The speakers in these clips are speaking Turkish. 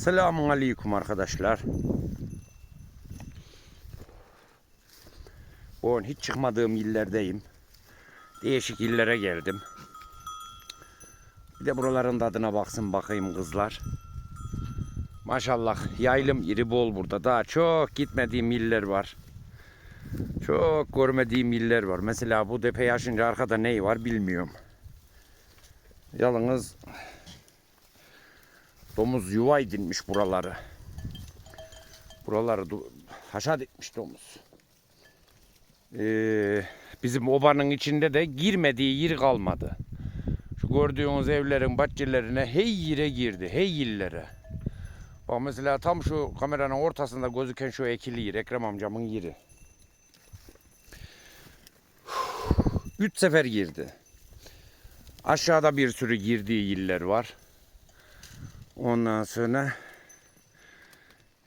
Selamun aleyküm arkadaşlar. Bugün hiç çıkmadığım illerdeyim. Değişik illere geldim. Bir de buraların tadına baksın bakayım kızlar. Maşallah yaylım iri bol burada. Daha çok gitmediğim iller var. Çok görmediğim iller var. Mesela bu tepe aşınca arkada ney var bilmiyorum. Yalnız domuz yuva edinmiş buraları. Buraları haşat etmiş domuz. Ee, bizim obanın içinde de girmediği yer kalmadı. Şu gördüğünüz evlerin bahçelerine hey yere girdi, hey illere. Bak mesela tam şu kameranın ortasında gözüken şu ekili yer, Ekrem amcamın yeri. Üç sefer girdi. Aşağıda bir sürü girdiği iller var. Ondan sonra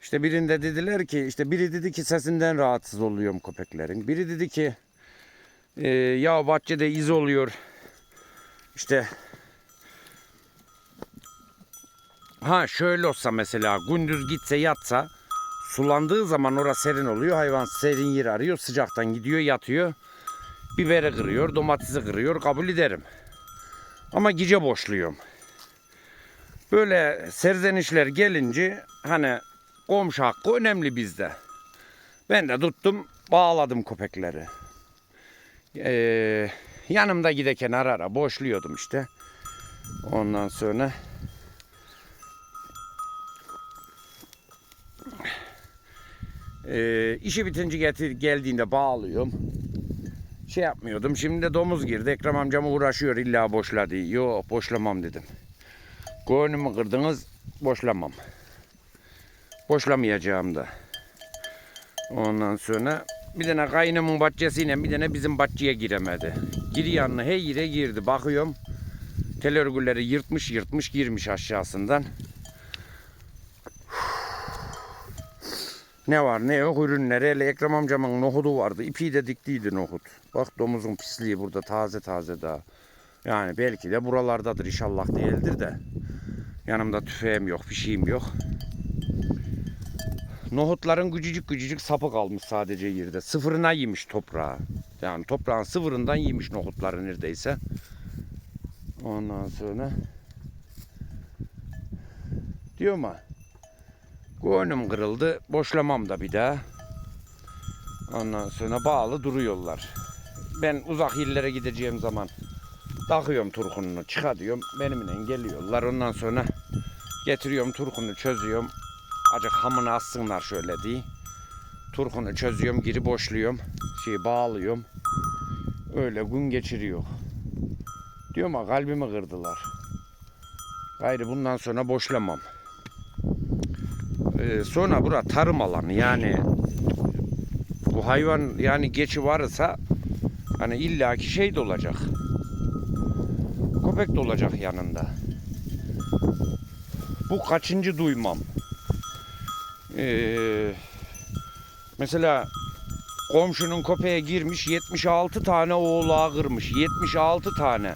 işte birinde dediler ki işte biri dedi ki sesinden rahatsız oluyorum köpeklerin. Biri dedi ki e, ya bahçede iz oluyor. İşte ha şöyle olsa mesela gündüz gitse yatsa sulandığı zaman orası serin oluyor. Hayvan serin yer arıyor. Sıcaktan gidiyor yatıyor. Biberi kırıyor, domatesi kırıyor. Kabul ederim. Ama gece boşluyorum. Böyle serzenişler gelince hani komşu hakkı önemli bizde. Ben de tuttum bağladım köpekleri. Ee, yanımda giderken ara ara boşluyordum işte. Ondan sonra ee, işi bitince getir, geldiğinde bağlıyorum. Şey yapmıyordum. Şimdi de domuz girdi. Ekrem amcam uğraşıyor illa boşla diye. Yok boşlamam dedim. Koyunumu kırdınız boşlamam. Boşlamayacağım da. Ondan sonra bir tane kaynımın bahçesiyle bir tane bizim bahçeye giremedi. Giri yanına her yere girdi. Bakıyorum tel örgüleri yırtmış yırtmış girmiş aşağısından. Ne var ne yok ürünleri. Hele Ekrem amcamın nohudu vardı. İpi de diktiydi nohut. Bak domuzun pisliği burada taze taze daha. Yani belki de buralardadır inşallah değildir de. Yanımda tüfeğim yok, bir şeyim yok. Nohutların küçücük küçücük sapı kalmış sadece yerde. Sıfırına yemiş toprağı. Yani toprağın sıfırından yemiş nohutları neredeyse. Ondan sonra diyor mu? Gönlüm kırıldı. Boşlamam da bir daha. Ondan sonra bağlı duruyorlar. Ben uzak illere gideceğim zaman takıyorum turkununu çıka diyorum. Benimle geliyorlar. Ondan sonra getiriyorum turkunu çözüyorum. Acık hamını assınlar şöyle diye. Turkunu çözüyorum, geri boşluyorum. Şeyi bağlıyorum. Öyle gün geçiriyor. Diyorum ha kalbimi kırdılar. Gayrı bundan sonra boşlamam. Ee, sonra bura tarım alanı yani bu hayvan yani geçi varsa hani illaki şey de olacak. Köpek de olacak yanında. Bu kaçıncı duymam. Ee, mesela komşunun köpeğe girmiş 76 tane oğlağı kırmış. 76 tane.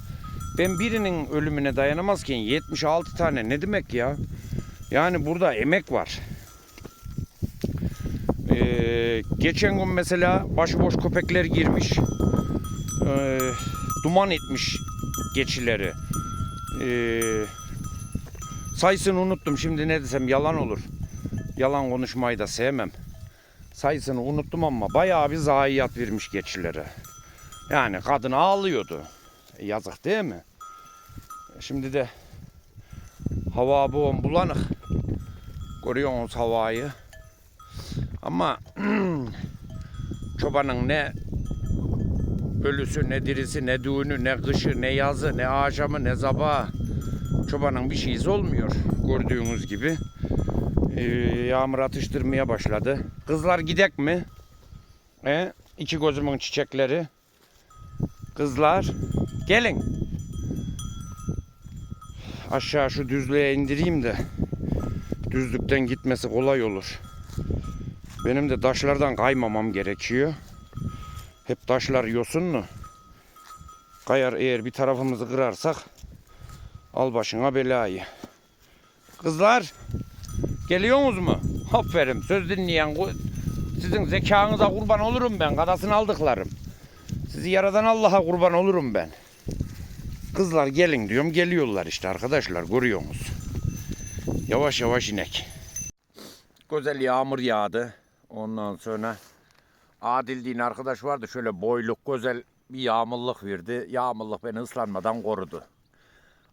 Ben birinin ölümüne dayanamazken 76 tane ne demek ya? Yani burada emek var. Ee, geçen gün mesela başıboş köpekler girmiş. Ee, duman etmiş geçileri. Ee, sayısını unuttum. Şimdi ne desem yalan olur. Yalan konuşmayı da sevmem. Sayısını unuttum ama bayağı bir zayiat vermiş geçilere. Yani kadın ağlıyordu. E, yazık değil mi? Şimdi de hava bu bulanık. Görüyorsunuz havayı. Ama çobanın ne ölüsü, ne dirisi, ne düğünü, ne kışı, ne yazı, ne akşamı, ne sabahı. Çobanın bir şeyiz olmuyor. Gördüğünüz gibi. Ee, yağmur atıştırmaya başladı. Kızlar gidek mi? E, iki gözümün çiçekleri. Kızlar gelin. Aşağı şu düzlüğe indireyim de düzlükten gitmesi kolay olur. Benim de taşlardan kaymamam gerekiyor. Hep taşlar yosunlu. Kayar eğer bir tarafımızı kırarsak al başına belayı. Kızlar Geliyorsunuz mu? Aferin. Söz dinleyen sizin zekanıza kurban olurum ben. Kadasını aldıklarım. Sizi yaradan Allah'a kurban olurum ben. Kızlar gelin diyorum. Geliyorlar işte arkadaşlar. Görüyorsunuz. Yavaş yavaş inek. Güzel yağmur yağdı. Ondan sonra Adil diye arkadaş vardı. Şöyle boyluk güzel bir yağmurluk verdi. Yağmurluk beni ıslanmadan korudu.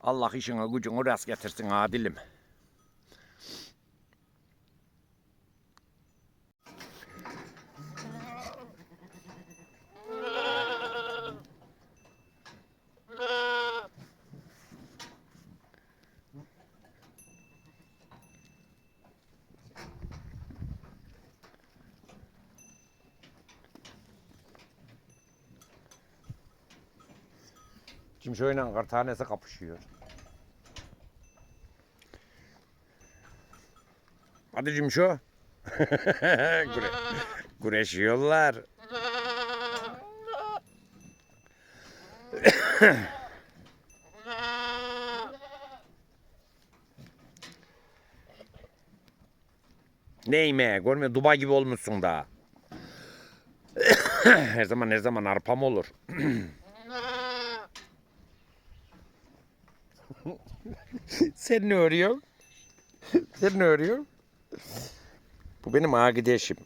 Allah işine gücünü rast getirsin Adil'im. Cimşoyla kar tanesi kapışıyor. Hadi Cimşo. Güre güreşiyorlar. Neyme görmüyor Dubai gibi olmuşsun daha. her zaman her zaman arpam olur. Sen ne örüyorsun? Sen ne örüyorsun? Bu benim agideşim.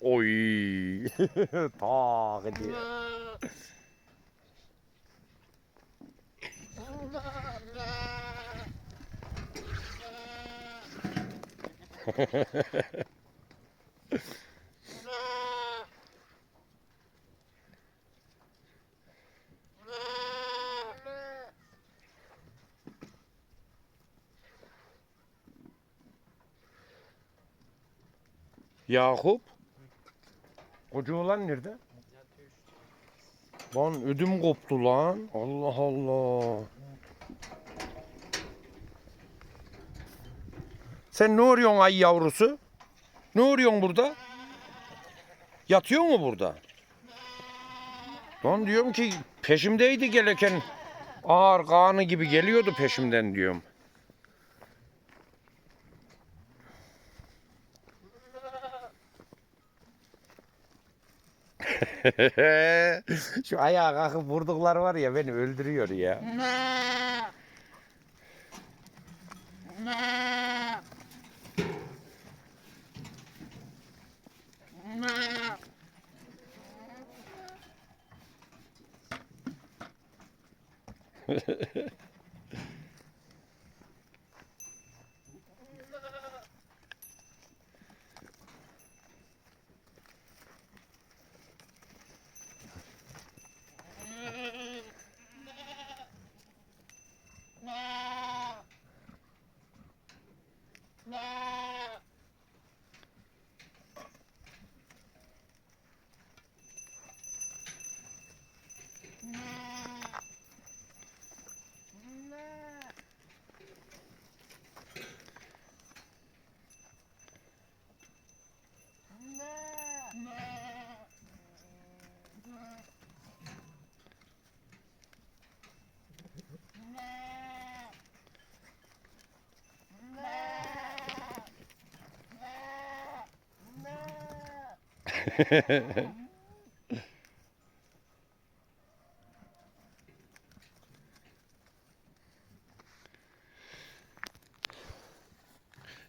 Oy. Ta gidiyor. Yakup. Koca oğlan nerede? Lan ödüm koptu lan. Allah Allah. Sen ne arıyorsun ay yavrusu? Ne arıyorsun burada? Yatıyor mu burada? Lan diyorum ki peşimdeydi gelirken ağır kanı gibi geliyordu peşimden diyorum. Şu ayağa kalkıp vurduklar var ya beni öldürüyor ya.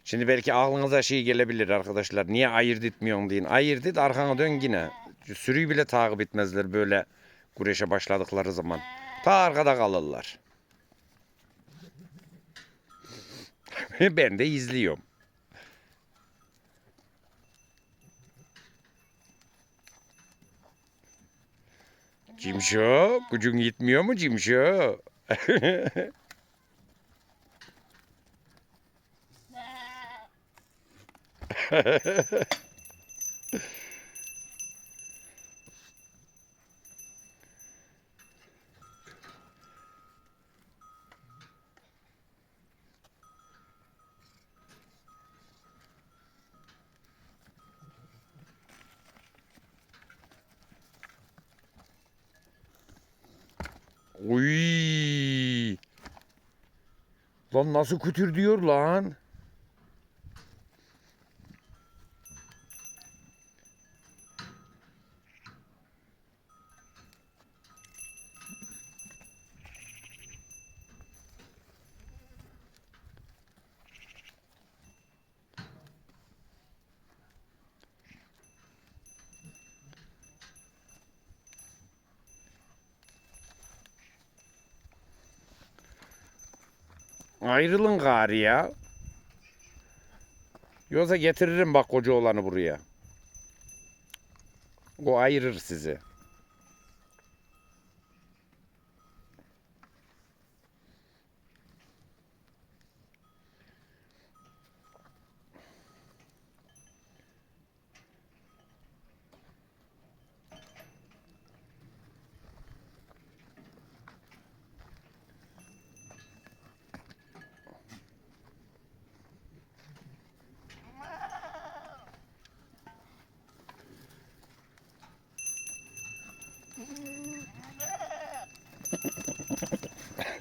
Şimdi belki aklınıza şey gelebilir arkadaşlar. Niye ayırt etmiyorsun deyin. Ayırt et arkana dön yine. Sürüyü bile takip etmezler böyle güreşe başladıkları zaman. Ta arkada kalırlar. ben de izliyorum. Cimşo, gücün yetmiyor mu Cimşo? Uy. Lan nasıl kütür diyor lan? Ayrılın gari ya. Yoksa getiririm bak koca olanı buraya. O ayırır sizi.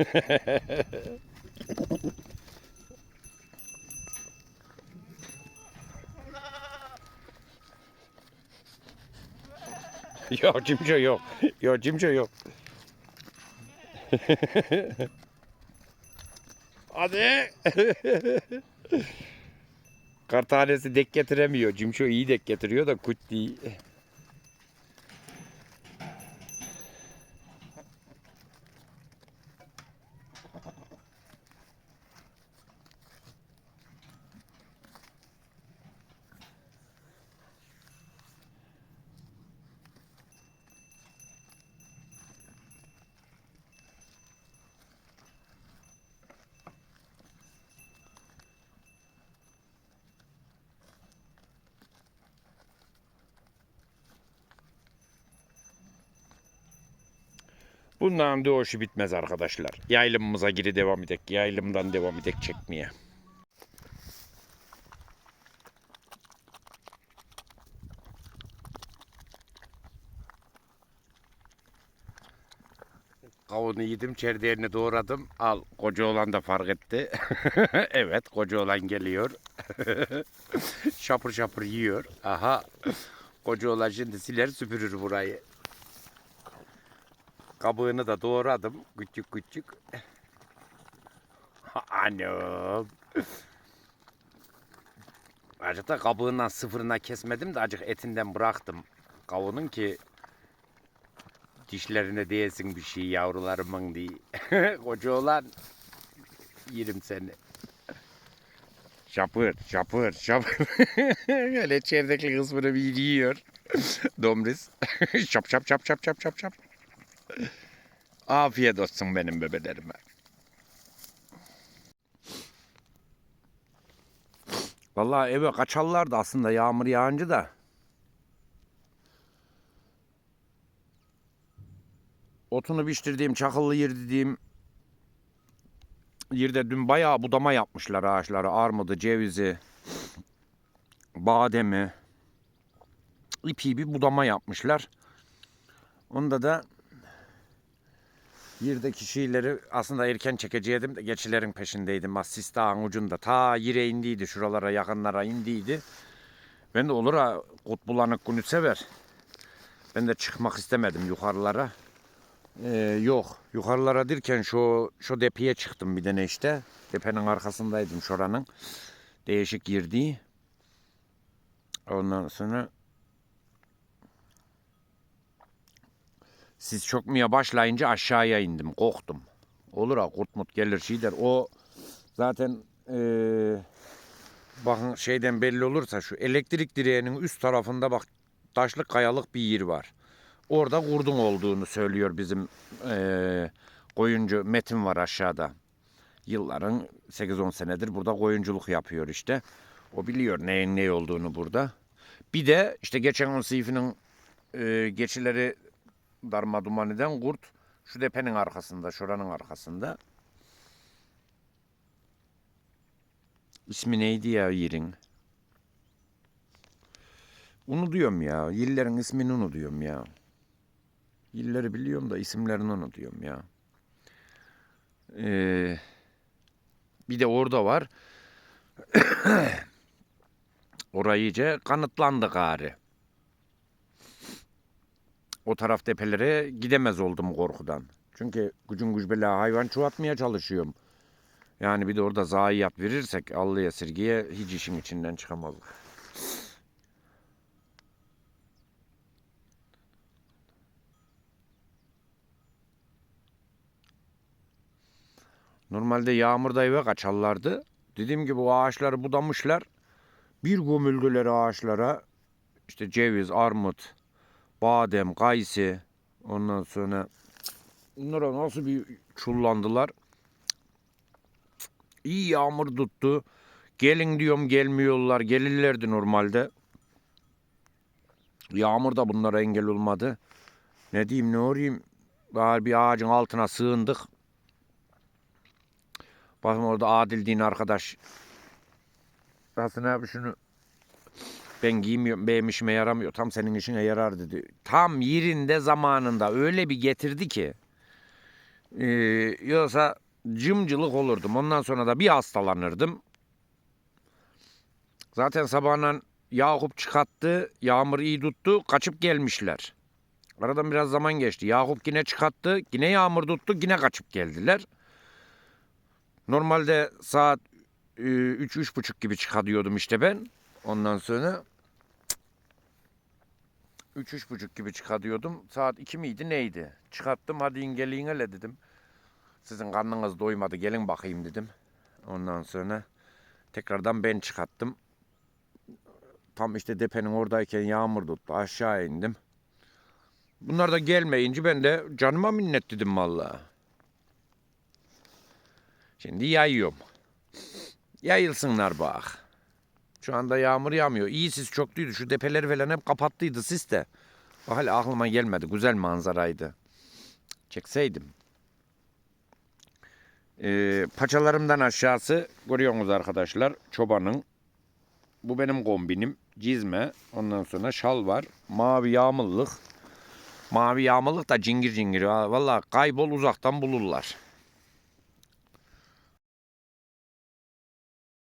yok cimco yok. Yok cimco yok. Hadi. Kar tanesi dek getiremiyor. Cimşo iyi dek getiriyor da kut değil. Bundan doğuşu bitmez arkadaşlar. Yaylımımıza geri devam edek. Yaylımdan devam edek çekmeye. Kavunu yedim, çerdeğini doğradım. Al, koca olan da fark etti. evet, koca olan geliyor. şapır şapır yiyor. Aha, koca olan şimdi siler süpürür burayı. Kabığını da doğradım. Küçük küçük. Anam. Acık da kabığından sıfırına kesmedim de acık etinden bıraktım. Kavunun ki dişlerine değsin bir şey yavrularımın diye. Koca olan yerim seni. Şapır, şapır, şapır. Öyle çevrekli kısmını bir yiyor. Domriz. şap şap şap şap şap şap şap. Afiyet olsun benim bebelerime. Vallahi eve kaçarlardı aslında yağmur yağınca da. Otunu biçtirdiğim, çakıllı yer dediğim yerde dün bayağı budama yapmışlar ağaçları. Armudu, cevizi, bademi. ipi bir budama yapmışlar. Onda da Yerdeki şeyleri aslında erken çekeceydim de geçilerin peşindeydim. Bak sis dağın ucunda. Ta yere indiydi. Şuralara yakınlara indiydi. Ben de olur ha kut bulanık günü sever. Ben de çıkmak istemedim yukarılara. Ee, yok. Yukarılara derken şu şu depeye çıktım bir tane işte. Depenin arkasındaydım şuranın. Değişik girdiği. Ondan sonra Siz çökmeye başlayınca aşağıya indim. Korktum. Olur ha kurt mut gelir şey der. O zaten eee, bakın şeyden belli olursa şu elektrik direğinin üst tarafında bak taşlık kayalık bir yer var. Orada kurdun olduğunu söylüyor bizim eee koyuncu Metin var aşağıda. Yılların 8-10 senedir burada koyunculuk yapıyor işte. O biliyor neyin ne olduğunu burada. Bir de işte geçen on sifinin eee geçileri darma duman eden kurt şu depenin arkasında, şuranın arkasında. İsmi neydi ya yerin? Unutuyorum ya. Yillerin ismini unutuyorum ya. Yilleri biliyorum da isimlerini unutuyorum ya. Ee, Bir de orada var. Orayı iyice kanıtlandı gari. O taraf tepelere gidemez oldum korkudan. Çünkü gücün güç bela hayvan çoğaltmaya çalışıyorum. Yani bir de orada zayiat verirsek Allah'a sirgiye hiç işin içinden çıkamazdık. Normalde yağmurda eve kaçarlardı. Dediğim gibi o ağaçları budamışlar. Bir gömüldüler ağaçlara. İşte ceviz, armut, badem, kayısı. Ondan sonra bunlara nasıl bir çullandılar. İyi yağmur tuttu. Gelin diyorum gelmiyorlar. Gelirlerdi normalde. Yağmur da bunlara engel olmadı. Ne diyeyim ne orayım. Bari bir ağacın altına sığındık. Bakın orada Adil din arkadaş. Hasan abi şunu ben giymiyorum benim işime yaramıyor. Tam senin işine yarar dedi. Tam yerinde zamanında öyle bir getirdi ki. Ee, yoksa cımcılık olurdum. Ondan sonra da bir hastalanırdım. Zaten sabahından Yakup çıkarttı. Yağmur iyi tuttu. Kaçıp gelmişler. Aradan biraz zaman geçti. Yakup yine çıkarttı. Yine yağmur tuttu. Yine kaçıp geldiler. Normalde saat 3-3.30 gibi çıkarıyordum işte ben. Ondan sonra 3-3.30 gibi çıkarıyordum. Saat 2 miydi neydi? Çıkarttım hadi in gelin hele dedim. Sizin karnınız doymadı gelin bakayım dedim. Ondan sonra tekrardan ben çıkarttım. Tam işte depenin oradayken yağmur tuttu aşağı indim. Bunlar da gelmeyince ben de canıma minnet dedim vallahi. Şimdi yayıyorum. Yayılsınlar bak. Şu anda yağmur yağmıyor. İyi sis çokluydu. Şu depeleri falan hep kapattıydı sis de. Bak hala aklıma gelmedi. Güzel manzaraydı. Çekseydim. Ee, paçalarımdan aşağısı görüyorsunuz arkadaşlar. Çobanın. Bu benim kombinim. Cizme. Ondan sonra şal var. Mavi yağmurluk. Mavi yağmurluk da cingir cingir. Ha, Vallahi kaybol uzaktan bulurlar.